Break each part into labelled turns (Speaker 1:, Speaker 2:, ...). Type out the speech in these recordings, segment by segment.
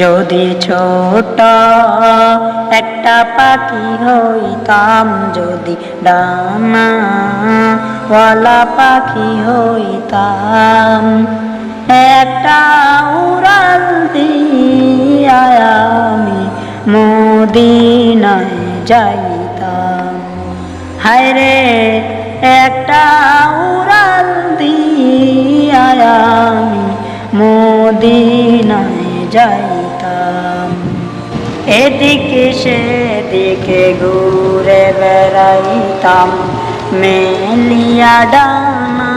Speaker 1: যদি ছোট একটা পাখি হইতাম, যদি ডানা পাখি হইতাম, একটা উড়াল দিয়া আমি মদিনায় যাইতাম। হায় রে, একটা উড়াল দিয়া আমি মদিনায় যাইতাম এদিকে সেদিকে ঘুরে বেড়াইতাম মেলিয়া ডানা।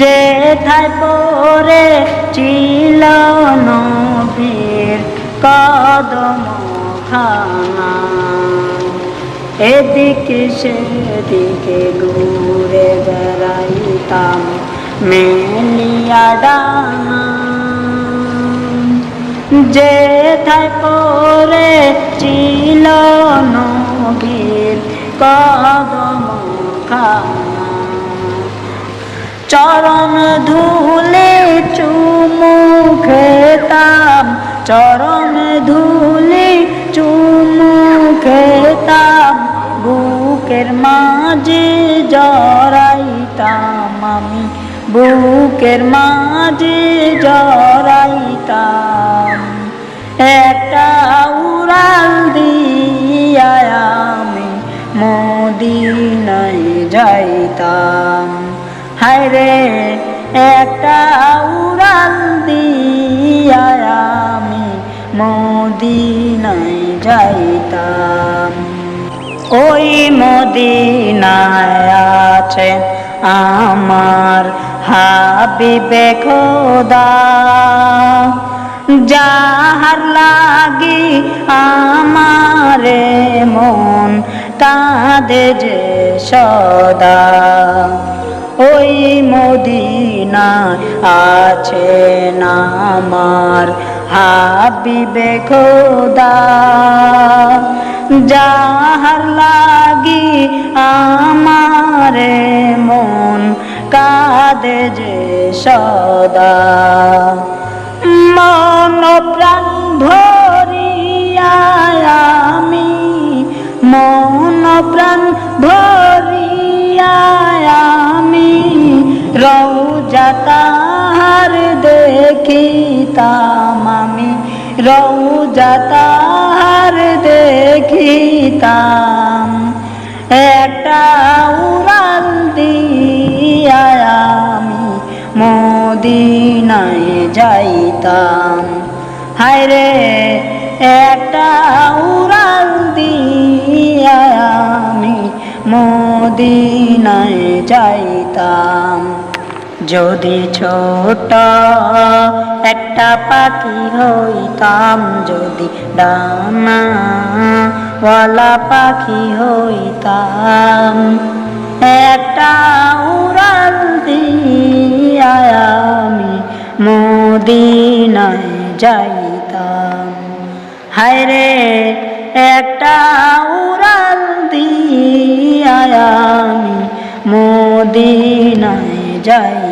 Speaker 1: যে থাই পরে ছিল নবীর কদম খানা এদিকে সেদিকে ঘুরে বেড়াইতাম মেলিয়া ডানা। যে থাই পরে ছিল নবীর কদম চরণ ধুলে চুমু খেতাম, চরণ ধুলে চুমু খেতাম, বুকের মাঝে জড়াইতাম আমি, বুকের মাঝে জড়াইতাম মদিনায় যাইতাম। হায় রে, একটা উড়াল দিয়া আমি মদিনায় যাইতাম। ওই মদিনায় আছে আমার হাবিবে খোদা। যাহার লাগি আমারে মন কাঁদে যে সদা ওই মদিনা আছে আমার হাবিবে খোদা। যাহার লাগি আমারে মন কাঁদে যে সদা। মন প্রাণ দেখিতাম আমি। রৌজা তাহার দেখিতাম একটা উড়াল দিয়া আমি মদিনায় যাইতাম। হায় রে, একটা উড়াল দিয়া আমি মদিনায় যাইতাম। যদি ছোট একটা পাখি হইতাম, যদি ডানা ওয়ালা পাখি হইতাম, একটা উড়াল দিয়া আমি মদিনায় যাইতাম। হায় রে একটা উড়াল দিয়া আমি মদিনায় যাইতাম